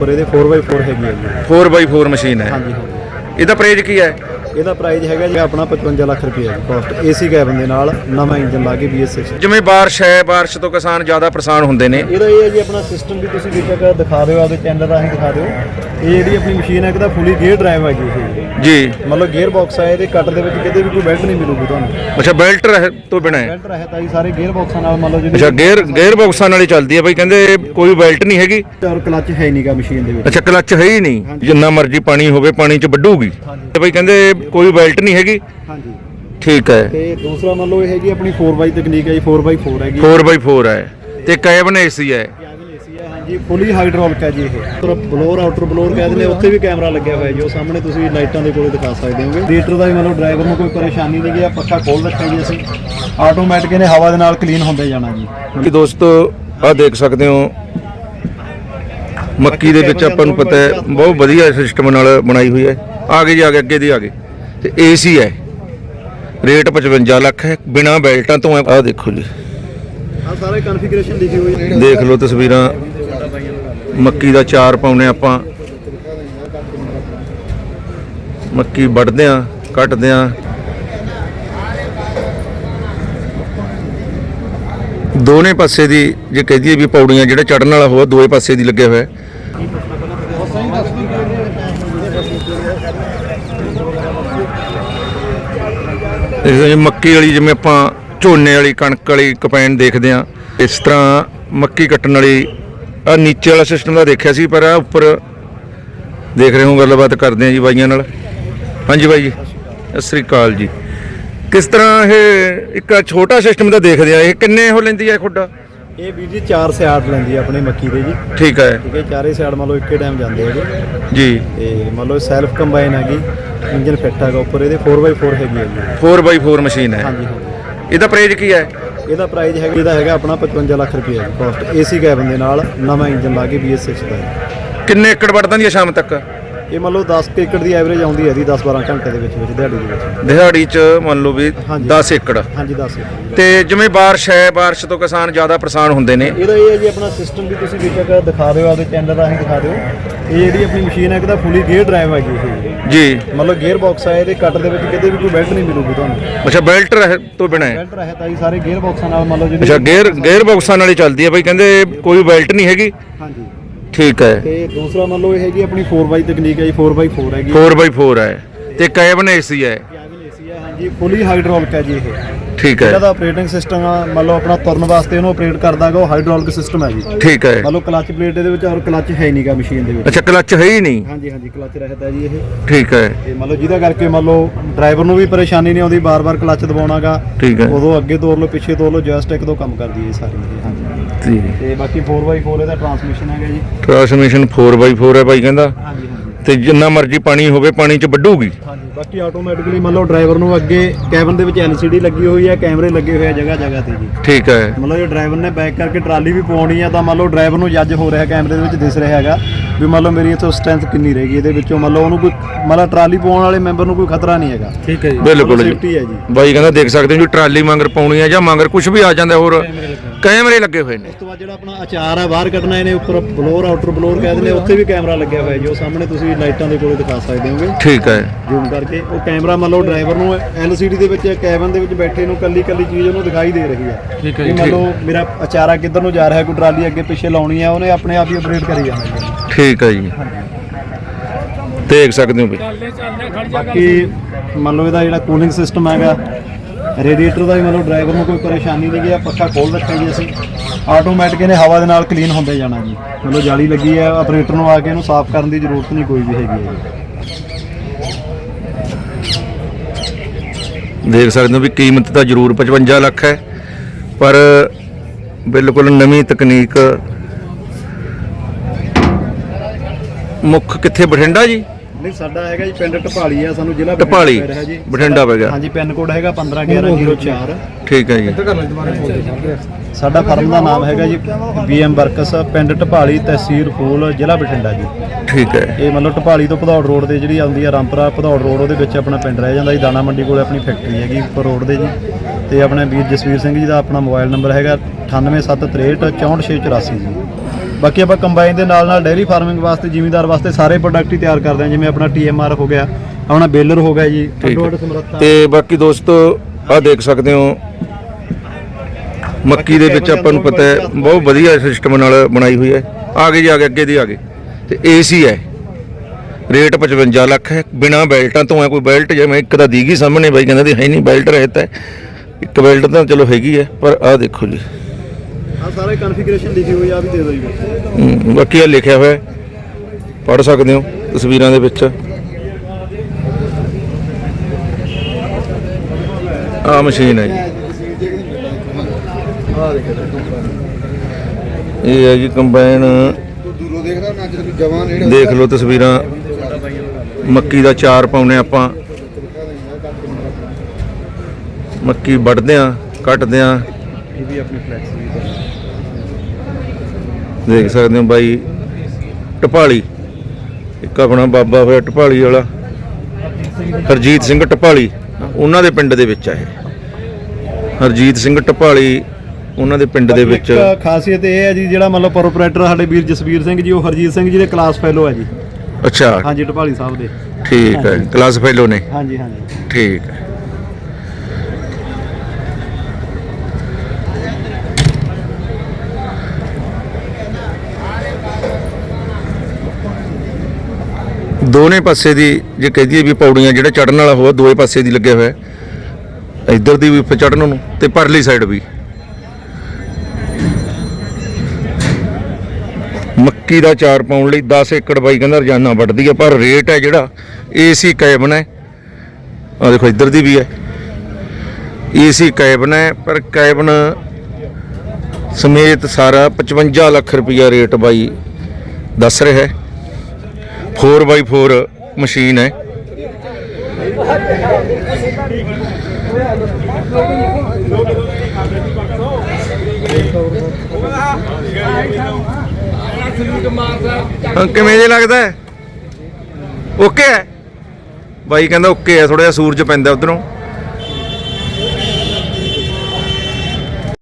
ਪਰ ਇਹਦੇ 4x4 ਹੈਗੀ ਹੈ ਜੀ। 4x4 ਮਸ਼ੀਨ ਹੈ। ਹਾਂਜੀ ਇਹਦਾ ਪ੍ਰਾਈਸ ਕੀ ਹੈ? ਇਹਦਾ ਪ੍ਰਾਈਸ ਹੈਗਾ ਜੀ ਆਪਣਾ 55 ਲੱਖ ਰੁਪਏ ਕਾਸਟ ਏਸੀ ਕੈਬਨ ਦੇ ਨਾਲ ਨਵਾਂ ਇੰਜਨ ਲਾ ਕੇ BS6 ਜਿਵੇਂ ਬਾਰਿਸ਼ ਹੈ ਬਾਰਿਸ਼ ਤੋਂ ਕਿਸਾਨ ਜ਼ਿਆਦਾ ਪਰੇਸ਼ਾਨ ਹੁੰਦੇ ਨੇ। ਇਹਦਾ ਇਹ ਹੈ ਜੀ ਆਪਣਾ ਸਿਸਟਮ ਵੀ ਤੁਸੀਂ ਦੇਖਿਆ ਦਿਖਾ ਦਿਓ ਆਪਦੇ ਚੈਨਲ ਰਾਹੀਂ ਦਿਖਾ ਦਿਓ। ਇਹ ਜਿਹੜੀ ਆਪਣੀ ਮਸ਼ੀਨ ਹੈ ਇਹਦਾ ਫੁੱਲੀ ਗੇਅਰ ਡਰਾਈਵ ਹੈਗੀ ਇਹ। ਜੀ। ਮਤਲਬ ਗੇਅਰ ਬਾਕਸ ਹੈ ਇਹਦੇ ਕੱਟ ਦੇ ਵਿੱਚ ਕਿਤੇ ਵੀ ਕੋਈ ਬੈਲਟ ਨਹੀਂ ਮਿਲੂਗੀ ਤੁਹਾਨੂੰ। ਅੱਛਾ ਬੈਲਟ ਰਹਿ ਤੋਂ ਬਿਨਾ ਹੈ। ਬੈਲਟ ਰਹਿਤਾ ਜੀ ਸਾਰੇ ਗੇਅਰ ਬਾਕਸਾਂ ਨਾਲ ਮੰਨ ਲਓ ਜਿਹੜੀ ਅੱਛਾ ਗੇਅਰ ਗੇਅਰ ਬਾਕਸਾਂ ਨਾਲ ਹੀ ਚੱਲਦੀ ਹੈ ਬਈ ਕਹਿੰਦੇ ਕੋਈ ਬੈਲਟ ਨਹੀਂ ਹੈਗੀ। ਔਰ ਕਲਚ ਹੈ ਨਹੀਂਗਾ ਮਸ਼ੀਨ ਦੇ ਵਿੱਚ। ਅੱਛਾ ਕਲੱਚ ਹੈ ਹੀ ਨਹੀਂ। ਜਿੰਨਾ ਮਰਜ਼ੀ ਪਾਣੀ ਹੋਵੇ ਪਾਣੀ 'ਚ ਵੱਢੂਗੀ। ਤੇ ਬਈ ਕਹਿੰਦੇ ਕੋਈ ਬੈਲਟ ਨਹੀਂ ਹੈਗੀ। ਹਾਂਜੀ। ਠੀਕ ਹੈ। ਤੇ ਦੂਸਰਾ ਮੰਨ ਲਓ ਇਹ ਹੈਗੀ ਆਪਣੀ 4x ਤਕਨੀਕ ਹੈ ਜੀ 4x4 ਹੈਗੀ। 4x4 ਹੈ। ਤੇ ਕੈਬਨ ਏਸੀ ਹੈ। ਕੈਬਨ ਏਸੀ ਹੈ ਹਾਂਜੀ। ਫੁੱਲੀ ਹਾਈਡ੍ਰੋਲਿਕ ਹੈ ਜੀ ਇਹ। ਪਰ ਬਲੋਰ ਆਊਟਰ ਬਲੋਰ ਕਹਿੰਦੇ ਨੇ ਉੱਥੇ ਵੀ ਕੈਮਰਾ ਲੱਗਿਆ ਹੋਇਆ ਜੀ। ਉਹ ਸਾਹਮਣੇ ਤੁਸੀਂ ਲਾਈਟਾਂ ਦੇ ਕੋਲੇ ਦਿਖਾ ਸਕਦੇ ਹੋਗੇ। ਰੀਟਰ ਦਾ ਵੀ ਮਤਲਬ ਡਰਾਈਵਰ ਨੂੰ ਕੋਈ ਪਰੇਸ਼ਾਨੀ ਨਹੀਂ ਗਿਆ ਪੱਖਾ ਖੋਲ ਰੱਖਿਆ ਜੀ ਅਸੀਂ। ਆਟੋਮੈਟਿਕ ਇਹਨੇ ਹਵਾ ਦੇ ਨਾਲ ਕਲੀਨ ਹੁੰਦੇ ਜਾਣਾ ਜੀ। ਕਿ ਦੋਸਤੋ ਆਹ ਦੇਖ ਸਕਦੇ ਹੋ। ਮੱਕੀ ਦੇ ਵਿੱਚ ਆਪਾਂ ਨੂੰ ਪਤਾ ਹੈ ਬਹੁਤ ਵਧੀਆ ਸਿਸਟਮ ਨਾਲ ਬਣਾਈ ਹੋਈ ਹੈ। ਆ ਗਏ ਜੀ ਆ ਗਏ ਅੱਗੇ ਦੀ ਆ ਗਏ। ਤੇ ਏਸੀ ਹੈ। ਰੇਟ 55 ਲੱਖ ਹੈ। ਬਿਨਾ ਬੈਲਟਾਂ ਤੋਂ ਹੈ ਆਹ ਦੇਖੋ ਜੀ। ਆ ਸਾਰੇ ਕਨਫੀਗਰੇਸ਼ਨ ਲਿਖੀ ਹੋਈ ਹੈ। ਦੇਖ ਲਓ ਤਸਵੀਰਾਂ। ਮੱਕੀ ਦਾ ਚਾਰ ਪਾਉਨੇ ਆਪਾਂ। ਮੱਕੀ ਵੱਢਦੇ ਆ ਕੱਟਦੇ ਆ। ਦੋਨੇ ਪਾਸੇ ਦੀ ਜੇ ਕਹਿ ਦਈਏ ਵੀ ਪੌੜੀਆਂ ਜਿਹੜਾ ਚੜਨ ਵਾਲਾ ਹੋਇਆ ਦੋਏ ਪਾਸੇ ਦੀ ਲੱਗਿਆ ਹੋਇਆ ਹੈ। ਇਸ ਮੱਕੀ ਵਾਲੀ ਜਿਵੇਂ ਆਪਾਂ ਝੋਨੇ ਵਾਲੀ, ਕਣਕ ਵਾਲੀ ਕਪੈਨ ਦੇਖਦੇ ਆ ਇਸ ਤਰ੍ਹਾਂ ਮੱਕੀ ਕੱਟਣ ਵਾਲੀ ਆ ਨੀਚੇ ਵਾਲਾ ਸਿਸਟਮ ਦਾ ਦੇਖਿਆ ਸੀ, ਪਰ ਆ ਉੱਪਰ ਦੇਖ ਰਹੇ ਹੋ, ਗੱਲਬਾਤ ਕਰਦੇ ਆ ਜੀ ਬਾਈਆਂ ਨਾਲ। ਹਾਂਜੀ ਬਾਈ ਜੀ, ਸਤਿ ਸ੍ਰੀ ਅਕਾਲ ਜੀ। ਕਿਸ ਤਰ੍ਹਾਂ ਇਹ ਇੱਕ ਛੋਟਾ ਸਿਸਟਮ ਦਾ ਦੇਖਦੇ ਆ ਇਹ ਕਿੰਨੇ ਉਹ ਲੈਂਦੀ ਹੈ ਖੁੱਡਾ? ਇਹ ਵੀਰ ਜੀ 4 ਸਿਆੜ ਲੈਂਦੀ ਹੈ ਆਪਣੇ ਮੱਕੀ ਦੇ ਜੀ। ਠੀਕ ਹੈ ਠੀਕ ਹੈ ਚਾਰੇ ਸਿਆੜ ਮੰਨ ਲਓ ਇੱਕੇ ਟਾਈਮ ਜਾਂਦੇ ਹੈਗੇ ਜੀ। ਤੇ ਮੰਨ ਲਓ ਸੈਲਫ ਕੰਬਾਈਨ ਹੈਗੀ ਇੰਜਨ ਫਿੱਟ ਹੈਗਾ ਉੱਪਰ ਇਹਦੇ 4x4 ਹੈਗੀ ਹੈ ਜੀ। 4x4 ਮਸ਼ੀਨ ਹੈ। ਹਾਂਜੀ ਹਾਂਜੀ। ਇਹਦਾ ਪ੍ਰਾਈਸ ਕੀ ਹੈ? ਇਹਦਾ ਪ੍ਰਾਈਸ ਹੈਗਾ ਇਹਦਾ ਹੈਗਾ ਆਪਣਾ 55 ਲੱਖ ਰੁਪਏ ਜੀ ਕਾਸਟ ਏਸੀ ਕੈਬਨ ਦੇ ਨਾਲ ਨਵਾਂ ਇੰਜਨ ਲਾ ਕੇ BS6 ਦਾ। ਹੈ। ਕਿੰਨੇ ਏਕੜ ਵੱਢ ਦਿੰਦੀ ਹੈ ਸ਼ਾਮ ਤੱਕ? ਇਹ ਮੰਨ ਲਓ 10 ਕੁ ਏਕੜ ਦੀ ਐਵਰੇਜ ਆਉਂਦੀ ਹੈ ਜੀ 10 12 ਘੰਟੇ ਦੇ ਵਿੱਚ ਵਿੱਚ ਦਿਹਾੜੀ ਦੇ ਵਿੱਚ। ਦਿਹਾੜੀ 'ਚ ਮੰਨ ਲਓ ਵੀ ਹਾਂਜੀ। 10 ਏਕੜ। ਹਾਂਜੀ 10 ਏਕੜ। ਤੇ ਜਿਵੇਂ ਬਾਰਿਸ਼ ਹੈ ਬਾਰਿਸ਼ ਤੋਂ ਕਿਸਾਨ ਜ਼ਿਆਦਾ ਪਰੇਸ਼ਾਨ ਹੁੰਦੇ ਨੇ। ਇਹਦਾ ਇਹ ਹੈ ਜੀ ਆਪਣਾ ਸਿਸਟਮ ਵੀ ਤੁਸੀਂ ਦੇਖਿਆ ਦਿਖਾ ਦਿਓ ਆਪਦੇ ਚੈਨਲ ਰਾਹੀਂ ਦਿਖਾ ਦਿਓ। ਇਹ ਜਿਹੜੀ ਆਪਣੀ ਮਸ਼ੀਨ ਹੈ ਇਹਦਾ ਫੁੱਲੀ ਗੇਅਰ ਡਰਾਈਵ ਹੈਗੀ ਇਹ। ਜੀ। ਮਤਲਬ ਗੇਅਰ ਬਾਕਸ ਹੈ ਇਹਦੇ ਕੱਟ ਦੇ ਵਿੱਚ ਕਿਤੇ ਵੀ ਕੋਈ ਬੈਲਟ ਨਹੀਂ ਮਿਲੂਗੀ ਤੁਹਾਨੂੰ। ਅੱਛਾ ਬੈਲਟ ਰਹਿ ਤੋਂ ਬਿਨਾ ਹੈ। ਬੈਲਟ ਰਹਿਤਾ ਜੀ ਸਾਰੇ ਗੇਅਰ ਬਾਕਸਾਂ ਨਾਲ ਮੰਨ ਲਓ ਜਿਹੜੀ ਅੱਛਾ ਗੇਅਰ ਗੇਅਰ ਬਾਕਸਾਂ ਨਾਲ ਹੀ ਚੱਲਦੀ ਹੈ। ਬਈ ਕਹਿੰਦੇ ਕੋਈ ਬੈਲਟ ਨਹੀਂ ਹੈਗੀ। ਠੀਕ ਹੈ। ਤੇ ਦੂਸਰਾ ਮੰਨ ਲਓ ਇਹ ਹੈਗੀ ਆਪਣੀ 4x ਤਕਨੀਕ ਹੈ ਜੀ 4x4 ਹੈਗੀ। 4x4 ਹੈ। ਤੇ ਕੈਬਨ ਏਸੀ ਹੈ ਕੈਬਨ ਏਸੀ ਹੈ। ਹਾਂਜੀ ਫੁੱਲੀ ਹਾਈਡ੍ਰੋਲਿਕ ਹੈ ਜੀ ਇਹ। ਠੀਕ ਇਹਦਾ ਹੈ। ਦਾ ਆਪਰੇਟਿੰਗ ਸਿਸਟਮ ਆ ਮੰਨ ਲਓ ਆਪਣਾ ਤੁਰਨ ਵਾਸਤੇ ਉਹਨੂੰ ਆਪਰੇਟ ਕਰਦਾਗਾ ਉਹ ਹਾਈਡ੍ਰੋਲਿਕ ਸਿਸਟਮ ਹੈ ਜੀ। ਠੀਕ ਹੈ। ਮੰਨ ਲਓ ਕਲਚ ਪਲੇਟ ਇਹਦੇ ਵਿੱਚ ਔਰ ਕਲਚ ਹੈ ਨਹੀਂਗਾ ਮਸ਼ੀਨ ਦੇ ਵਿੱਚ। ਅੱਛਾ ਕਲੱਚ ਹੈ ਹੀ ਨਹੀਂ। ਹਾਂਜੀ ਹਾਂਜੀ ਕਲਚ ਰਹਿਤਾ ਜੀ ਇਹ। ਠੀਕ ਹੈ। ਤੇ ਮੰਨ ਲਓ ਜਿਹਦਾ ਕਰਕੇ ਮੰਨ ਲਓ ਡਰਾਈਵਰ ਨੂੰ ਵੀ ਪਰੇਸ਼ਾਨੀ ਨਹੀਂ ਆਉਂਦੀ ਬਾਰ-ਬਾਰ ਕਲਚ ਦਬਾਉਣਾਗਾ ਠੀਕ ਹੈ। ਉਦੋਂ ਅੱਗੇ ਤੋਰ ਲਓ ਪਿੱਛੇ ਤੋਰ ਲਓ ਜਸਟ ਇੱਕ ਦੋ ਕੰਮ ਕਰਦੀ ਹੈ ਇਹ ਸਾਰੀ ਇਹ, ਹਾਂਜੀ। ਜੀ। ਤੇ ਬਾਕੀ 4x4 ਇਹਦਾ ਟਰਾਂਸਮਿਸ਼ਨ ਹੈਗਾ ਜੀ। ਟ੍ਰਾਂਸਮਿਸ਼ਨ 4x4 ਹੈ ਭਾਈ ਕਹਿੰਦਾ। ਹਾਂਜੀ ਹਾਂਜੀ। ਤੇ ਜਿੰਨਾ ਮਰਜ਼ੀ ਪਾਣੀ ਹੋਵੇ ਪਾਣੀ 'ਚ ਵੱਢੂਗੀ। ਹਾਂਜੀ ਬਾਕੀ ਆਟੋਮੈਟਿਕਲੀ ਮੰਨ ਲਓ ਡਰਾਈਵਰ ਨੂੰ ਅੱਗੇ ਕੈਬਨ ਦੇ ਵਿੱਚ LCD ਲੱਗੀ ਹੋਈ ਹੈ ਕੈਮਰੇ ਲੱਗੇ ਹੋਏ ਆ ਜਗ੍ਹਾ ਜਗ੍ਹਾ ਤੇ ਜੀ। ਠੀਕ ਹੈ। ਮਤਲਬ ਜੇ ਡਰਾਈਵਰ ਨੇ ਬੈਕ ਕਰਕੇ ਟਰਾਲੀ ਵੀ ਪਾਉਣੀ ਆ ਤਾਂ ਮੰਨ ਲਓ ਡਰਾਈਵਰ ਨੂੰ ਜੱਜ ਹੋ ਰਿਹਾ ਕੈਮਰੇ ਦੇ ਵਿੱਚ ਦਿਸ ਰਿਹਾ ਹੈਗਾ ਵੀ ਮੰਨ ਲਓ ਮੇਰੀ ਇੱਥੋਂ ਸਟਰੈਂਥ ਕਿੰਨੀ ਰਹੇਗੀ ਇਹਦੇ ਵਿੱਚੋਂ ਮੰਨ ਲਓ ਉਹਨੂੰ ਕੋਈ ਮਤਲਬ ਟਰਾਲੀ ਪਾਉਣ ਵਾਲੇ ਮੈਂਬਰ ਨੂੰ ਕੋਈ ਖਤਰਾ ਨਹੀਂ ਹੈਗਾ। ਠੀਕ ਹੈ ਜੀ। ਬਿਲਕੁਲ ਜੀ। ਸੇਫਟੀ ਹੈ ਜੀ। ਬਾਈ ਕਹਿੰਦਾ ਦੇਖ ਸਕਦੇ ਹੋ ਜੀ ਟਰਾਲੀ ਮੰਗਰ ਪਾਉਣੀ ਹੈ ਜਾਂ ਮੰਗਰ ਕੁਝ ਵੀ ਆ ਜਾਂਦਾ ਹੋਰ। ਕੈਮਰੇ ਲੱਗੇ ਹੋਏ ਨੇ। ਉਸ ਤੋਂ ਬਾਅਦ ਜਿਹੜਾ ਆਪਣਾ ਅਚਾਰ ਆ ਬਾਹਰ ਕੱਢਣਾ ਇਹਨੇ ਉੱਪਰ ਬਲੋਰ ਆਊਟਰ ਬਲੋਰ ਕਹਿੰਦੇ ਨੇ ਉੱਥੇ ਵੀ ਕੈਮਰਾ ਲੱਗਿਆ ਹੋਇਆ ਜੀ। ਸਾਹਮਣੇ ਤੁਸੀਂ ਲਾਈਟਾਂ ਦੇ ਕੋਲੇ ਦਿਖਾ ਸਕਦੇ ਹੋਗੇ। ਠੀਕ ਹੈ। ਜ਼ੂਮ ਕਰਕੇ। ਉਹ ਕੈਮਰਾ ਮੰਨ ਲਓ ਡਰਾਈਵਰ ਨੂੰ LCD ਦੇ ਵਿੱਚ ਕੈਬਨ ਦੇ ਵਿੱਚ ਬੈਠੇ ਨੂੰ ਕੱਲੀ ਕੱਲੀ ਚੀਜ਼ ਉਹਨੂੰ ਦਿਖਾਈ ਦੇ ਰਹੀ ਹੈ ਠੀਕ ਹੈ ਮੰਨ ਲਓ ਮੇਰਾ ਅਚਾਰਾ ਕਿੱਧਰ ਨੂੰ ਜਾ ਰਿਹਾ ਕੋਈ ਟਰਾਲੀ ਅੱਗੇ ਪਿੱਛੇ ਲਾਉਣੀ ਹੈ ਉਹਨੇ ਆਪਣੇ ਆਪ ਹੀ ਆਪਰੇਟ ਕਰੀ ਜਾਣਾ ਜੀ। ਠੀਕ ਹੈ ਜੀ। ਦੇਖ ਸਕਦੇ ਹੋ ਬਈ। ਬਾਕੀ ਮੰਨ ਲਓ ਇਹਦਾ ਜਿਹੜਾ ਕੂਲਿੰਗ ਸਿਸਟਮ ਹੈਗਾ ਰੇਡੀਏਟਰ ਦਾ ਵੀ ਮਤਲਬ ਡਰਾਈਵਰ ਨੂੰ ਕੋਈ ਪਰੇਸ਼ਾਨੀ ਨਹੀਂ ਗਿਆ ਪੱਖਾ ਖੋਲ ਰੱਖਿਆ ਜੀ ਅਸੀਂ। ਆਟੋਮੈਟਿਕ ਇਹਨੇ ਹਵਾ ਦੇ ਨਾਲ ਕਲੀਨ ਹੁੰਦੇ ਜਾਣਾ ਜੀ। ਮਤਲਬ ਜਾਲੀ ਲੱਗੀ ਹੈ ਆਪਰੇਟਰ ਨੂੰ ਆ ਕੇ ਇਹਨੂੰ ਸਾਫ਼ ਕਰਨ ਦੀ ਜ਼ਰੂਰਤ ਨਹੀਂ ਕੋਈ ਵੀ ਹੈਗੀ ਹੈ ਜੀ। ਦੇਖ ਸਕਦੇ ਹੋ ਵੀ ਕੀਮਤ ਤਾਂ ਜ਼ਰੂਰ 55 ਲੱਖ ਹੈ, ਪਰ ਬਿਲਕੁਲ ਨਵੀਂ ਤਕਨੀਕ ਮੁੱਖ ਕਿੱਥੇ ਬਠਿੰਡਾ ਜੀ? ਨਹੀਂ ਸਾਡਾ ਹੈਗਾ ਜੀ ਪਿੰਡ ਟਪਾਲੀ ਆ ਸਾਨੂੰ ਜ਼ਿਲ੍ਹਾ ਟਪਾਲੀ, ਪੈ ਰਿਹਾ ਜੀ। ਬਠਿੰਡਾ ਪੈ ਗਿਆ। ਹਾਂਜੀ ਪਿੰਨ ਕੋਡ ਹੈਗਾ 15104 ਠੀਕ ਹੈ ਜੀ। ਸਾਡਾ ਫਰਮ ਦਾ ਨਾਮ ਹੈਗਾ ਜੀ ਬੀਐਮ ਵਰਕਸ ਪਿੰਡ ਟਪਾਲੀ ਤਹਿਸੀਲ ਫੂਲ ਜ਼ਿਲ੍ਹਾ ਬਠਿੰਡਾ ਜੀ। ਠੀਕ ਹੈ। ਇਹ ਮਤਲਬ ਟਪਾਲੀ ਤੋਂ ਭਦੌੜ ਰੋਡ ਤੇ ਜਿਹੜੀ ਆਉਂਦੀ ਆ ਰਾਮਪੁਰਾ ਭਦੌੜ ਰੋਡ ਉਹਦੇ ਵਿੱਚ ਆਪਣਾ ਪਿੰਡ ਰਹਿ ਜਾਂਦਾ ਜੀ। ਦਾਣਾ ਮੰਡੀ ਕੋਲੇ ਆਪਣੀ ਫੈਕਟਰੀ ਹੈਗੀ ਉੱਪਰ ਰੋਡ ਦੇ ਜੀ। ਤੇ ਆਪਣੇ ਵੀਰ ਜਸਵੀਰ ਸਿੰਘ ਜੀ ਦਾ ਆਪਣਾ ਮੋਬਾਈਲ ਨੰਬਰ ਹੈਗਾ 9873 64684 ਜੀ। ਬਾਕੀ ਆਪਾਂ ਕੰਬਾਈਨ ਦੇ ਨਾਲ ਨਾਲ ਡੇਅਰੀ ਫਾਰਮਿੰਗ ਵਾਸਤੇ ਜ਼ਿਮੀਂਦਾਰ ਵਾਸਤੇ ਸਾਰੇ ਪ੍ਰੋਡਕਟ ਹੀ ਤਿਆਰ ਕਰਦੇ ਹਾਂ ਜਿਵੇਂ ਆਪਣਾ ਟੀਐਮਆਰ ਹੋ ਗਿਆ ਆਪਣਾ ਬੇਲਰ ਹੋ ਗਿਆ ਜੀ ਠੀਕ ਅੱਡੋ ਹੈ। ਅੱਡ ਸਮਰੱਥਾ। ਤੇ ਬਾਕੀ ਦੋਸਤੋ ਆ ਦੇਖ ਸਕਦੇ ਹੋ ਮੱਕੀ ਦੇ ਵਿੱਚ ਆਪਾਂ ਨੂੰ ਪਤਾ ਹੈ ਬਹੁਤ ਵਧੀਆ ਸਿਸਟਮ ਨਾਲ ਬਣਾਈ ਹੋਈ ਹੈ। ਆ ਗਏ ਜੀ ਆ ਗਏ ਅੱਗੇ ਦੀ ਆ ਗਏ। ਤੇ ਏਸੀ ਹੈ। ਰੇਟ 55 ਲੱਖ ਹੈ। ਬਿਨਾ ਬੈਲਟਾਂ ਤੋਂ ਹੈ ਕੋਈ ਬੈਲਟ ਜਿਵੇਂ ਇੱਕ ਤਾਂ ਦੀਗੀ ਸਾਹਮਣੇ ਬਾਈ ਕਹਿੰਦਾ ਦੀ ਹੈ ਨਹੀਂ ਬੈਲਟ ਰਹਿਤਾ ਹੈ। ਇੱਕ ਬੈਲਟ ਤਾਂ ਚਲੋ ਹੈਗੀ ਹੈ ਪਰ ਆ ਦੇਖੋ ਜੀ। ਆ ਸਾਰੇ ਕਨਫੀਗਰੇਸ਼ਨ ਲਿਖੀ ਹੋਈ ਆ ਆਹ ਵੀ ਦੇ ਦਿਓ ਜੀ। ਹਮ, ਬਾਕੀ ਆ ਲਿਖਿਆ ਹੋਇਆ ਪੜ ਸਕਦੇ ਹੋ ਤਸਵੀਰਾਂ ਦੇ ਵਿੱਚ। ਆ ਮਸ਼ੀਨ ਹੈ ਜੀ। ਆ ਦੇਖੋ ਇਹ ਹੈ ਜੀ ਕੰਬਾਈਨ। ਦੂਰੋਂ ਦੇਖਦਾ ਨਾ ਜਦੋਂ ਜਵਾਨ ਨੇੜੇ ਦੇਖ ਲਓ ਤਸਵੀਰਾਂ। ਮੱਕੀ ਦਾ ਚਾਰ ਪਾਉਨੇ ਆਪਾਂ। ਮੱਕੀ ਵੱਢਦੇ ਆ ਕੱਟਦੇ ਆ ਇਹ ਵੀ ਆਪਣੀ ਫਲੈਕਸ ਵੀ ਦੇਖ ਸਕਦੇ ਹੋ ਬਾਈ ਟਪਾਲੀ ਇੱਕ ਆਪਣਾ ਬਾਬਾ ਹੋਇਆ ਟਪਾਲੀ ਵਾਲਾ। ਹਰਜੀਤ ਸਿੰਘ ਟਪਾਲੀ ਉਹਨਾਂ ਦੇ ਪਿੰਡ ਦੇ ਵਿੱਚ ਆ ਇਹ। ਹਰਜੀਤ ਸਿੰਘ ਟਪਾਲੀ ਉਹਨਾਂ ਦੇ ਪਿੰਡ ਦੇ ਵਿੱਚ। ਇੱਕ ਖਾਸੀਅਤ ਇਹ ਹੈ ਜੀ ਜਿਹੜਾ ਮਤਲਬ ਪ੍ਰੋਪਰਾਈਟਰ ਸਾਡੇ ਵੀਰ ਜਸਵੀਰ ਸਿੰਘ ਜੀ ਉਹ ਹਰਜੀਤ ਸਿੰਘ ਜੀ ਦੇ ਕਲਾਸ ਫੈਲੋ ਹੈ ਜੀ। ਅੱਛਾ। ਹਾਂਜੀ ਢਪਾਲੀ ਸਾਹਿਬ ਦੇ। ਠੀਕ ਹੈ ਕਲਾਸ ਫੈਲੋ ਨੇ। ਹਾਂਜੀ ਹਾਂਜੀ। ਠੀਕ ਹੈ। ਦੋਨੇ ਪਾਸੇ ਦੀ ਜੇ ਕਹਿ ਦਈਏ ਵੀ ਪੌੜੀਆਂ ਜਿਹੜਾ ਚੜਨ ਵਾਲਾ ਹੋਇਆ ਦੋਏ ਪਾਸੇ ਦੀ ਲੱਗਿਆ ਹੋਇਆ। ਇੱਧਰ ਦੀ ਵੀ ਉੱਪਰ ਚੜਨ ਨੂੰ ਤੇ ਪਰਲੀ ਸਾਈਡ ਵੀ। ਮੱਕੀ ਦਾ ਚਾਰ ਪਾਉਣ ਲਈ 10 ਏਕੜ ਬਾਈ ਕਹਿੰਦਾ ਰੋਜ਼ਾਨਾ ਵੱਢਦੀ ਹੈ ਪਰ ਰੇਟ ਹੈ ਜਿਹੜਾ ਏਸੀ ਕੈਬਨ ਹੈ ਆ ਦੇਖੋ ਇੱਧਰ ਦੀ ਵੀ ਹੈ। ਏਸੀ ਕੈਬਨ ਹੈ ਪਰ ਕੈਬਨ ਸਮੇਤ ਸਾਰਾ 55 ਲੱਖ ਰੁਪਈਆ ਰੇਟ ਬਾਈ ਦੱਸ ਰਿਹਾ ਹੈ। 4x4 ਮਸ਼ੀਨ ਹੈ। ਕਿਵੇਂ ਜੇ ਲੱਗਦਾ ਓਕੇ ਹੈ। ਬਾਈ ਕਹਿੰਦਾ ਓਕੇ ਹੈ ਥੋੜਾ ਜਿਹਾ ਸੂਰਜ ਪੈਂਦਾ ਉਧਰੋਂ।